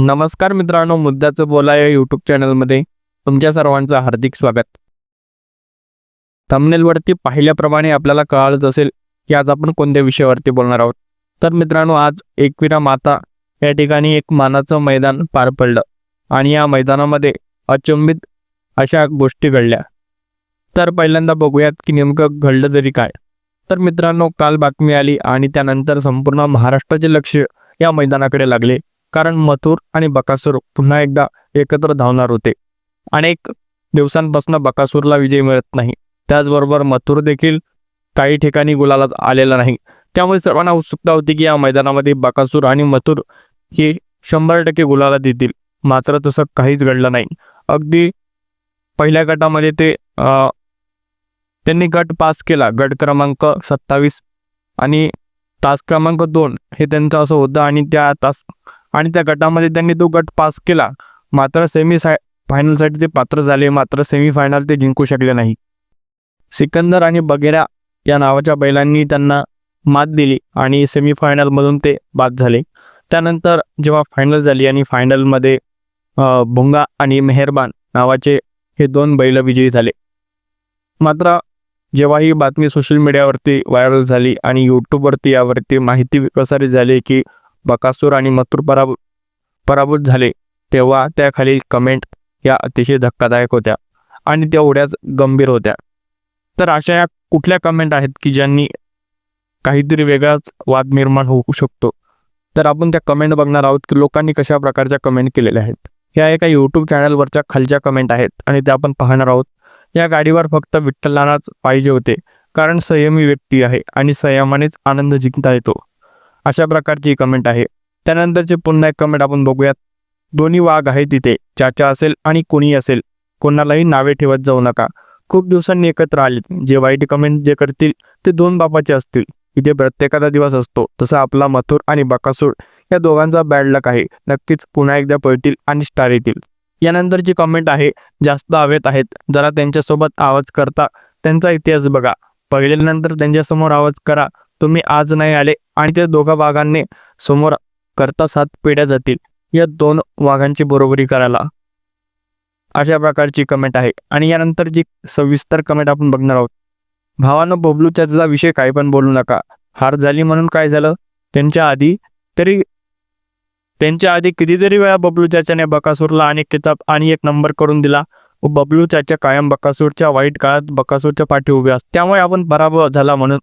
नमस्कार मित्रांनो मुद्द्याचं बोला या यूट्यूब चॅनलमध्ये तुमच्या सर्वांचं हार्दिक स्वागत. थंबनेलवरती पाहिल्याप्रमाणे आपल्याला कळालंच असेल की आज आपण कोणत्या विषयावरती बोलणार आहोत. तर मित्रांनो आज एकविरा माता या ठिकाणी एक मानाचं मैदान पार पडलं आणि या मैदानामध्ये अचंबित अशा गोष्टी घडल्या. तर पहिल्यांदा बघूयात की नेमकं घडलं तरी काय. तर मित्रांनो काल बातमी आली आणि त्यानंतर संपूर्ण महाराष्ट्राचे लक्ष या मैदानाकडे लागले. कारण मथुर आणि बकासूर पुन्हा एकदा एकत्र धावणार होते. अनेक दिवसांपासून बकासूरला विजय मिळत नाही. त्याचबरोबर मथुर देखील काही ठिकाणी गुलालात आलेला नाही. त्यामुळे सर्वांना उत्सुकता होती की या मैदानामध्ये बकासूर आणि मथुर हे शंभर टक्के गुलाला देतील मात्र तसं काहीच घडलं नाही. अगदी पहिल्या गटामध्ये ते त्यांनी गट पास केला. गट क्रमांक सत्तावीस आणि तास क्रमांक दोन हे त्यांचं असं होतं आणि त्या तास आणि त्या गटामध्ये त्यांनी तो गट पास केला. मात्र सेमी साय फायनलसाठी ते पात्र झाले. मात्र सेमीफायनल ते जिंकू शकले नाही. सिकंदर आणि बगेरा या नावाच्या बैलांनी त्यांना मात दिली आणि सेमीफायनलमधून ते बाद झाले. त्यानंतर जेव्हा फायनल झाली आणि फायनलमध्ये भुंगा आणि मेहरबान नावाचे हे दोन बैल विजयी झाले. मात्र जेव्हा ही बातमी सोशल मीडियावरती व्हायरल झाली आणि यूट्यूबवरती यावरती माहिती प्रसारित झाली की बकासूर आणि मथुर पराभूत पराभूत झाले तेव्हा त्याखालील कमेंट या अतिशय धक्कादायक होत्या आणि तेवढ्याच गंभीर होत्या. तर अशा या कुठल्या कमेंट आहेत की ज्यांनी काहीतरी वेगळाच वाद निर्माण होऊ शकतो? तर आपण त्या कमेंट बघणार आहोत की लोकांनी कशा प्रकारच्या कमेंट केलेल्या आहेत. ह्या एका यूट्यूब चॅनलवरच्या खालच्या कमेंट आहेत आणि त्या आपण पाहणार आहोत. या गाडीवर फक्त विठ्ठलानाच पाहिजे होते कारण संयमी व्यक्ती आहे आणि संयमानेच आनंद जिंकता येतो. अशा प्रकारची कमेंट आहे. त्यानंतरचे पुन्हा एक कमेंट आपण बघूयात. दोन्ही वाघ आहे तिथे चाचा असेल आणि कोणी असेल. कोणालाही नावे ठेवत जाऊ नका. खूप दिवसांनी एकत्र आले जे वाईट कमेंट जे करतील ते दोन बापाचे असतील. इथे प्रत्येकाचा दिवस असतो. तसा आपला मथुर आणि बकासूर या दोघांचा बॅड लक आहे. नक्कीच पुन्हा एकदा पळतील आणि स्टार येतील. यानंतरची कमेंट आहे जास्त हवेत आहेत. जरा त्यांच्यासोबत आवाज करता. त्यांचा इतिहास बघा. पहिल्यानंतर त्यांच्यासमोर आवाज करा. तुम्ही आज नाही आले आणि त्या दोघा वाघांनी समोर करता सात पिढ्या जातील. या दोन वाघांची बरोबरी करायला. अशा प्रकारची कमेंट आहे. आणि यानंतर जी सविस्तर कमेंट आपण बघणार आहोत. भावानं बबलूच्या त्याचा विषय काही पण बोलू नका. हार झाली म्हणून काय झालं? त्यांच्या आधी तरी त्यांच्या आधी कितीतरी वेळा बबलू चाच्याने बकासूरला आणि किताब आणि एक नंबर करून दिला. व बबलू चाच्या कायम बकासूरच्या वाईट काळात बकासूरच्या पाठी उभे असत त्यामुळे आपण बराबर झाला म्हणून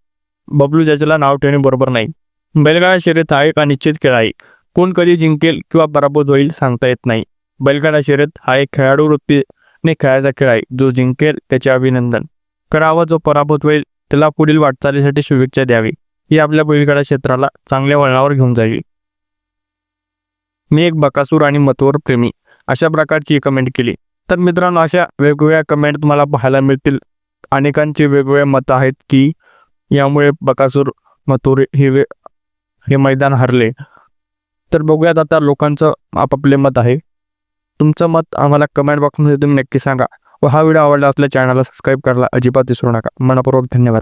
बबलू ज्याच्याला नाव ठेवणे बरोबर नाही. बैलगाडा शर्यत हा एक अनिश्चित खेळ आहे. कोण कधी जिंकेल किंवा पराभूत होईल सांगता येत नाही. बैलगाडा शर्यत हा एक खेळाडू वृत्तीने खेळायचा खेळ आहे. जो जिंकेल त्याचे अभिनंदन करावा जो पराभूत होईल त्याला पुढील वाटचालीसाठी शुभेच्छा द्यावी. ही आपल्या बैलगाडा क्षेत्राला चांगल्या वळणावर घेऊन जाईल मी एक बकासूर आणि मतवर प्रेमी अशा प्रकारची कमेंट केली. तर मित्रांनो अशा वेगवेगळ्या कमेंट तुम्हाला पाहायला मिळतील. अनेकांची वेगवेगळे मतं आहेत की यामुळे बकासूर मथुर हे वे हे मैदान हरले. तर बघूयात आता लोकांचं आपापले मत आहे. तुमचं मत आम्हाला कमेंट बॉक्समध्ये तुम्ही नक्की सांगा व हा व्हिडिओ आवडला असल्या चॅनलला सबस्क्राईब करायला अजिबात विसरू नका. मनपूर्वक धन्यवाद.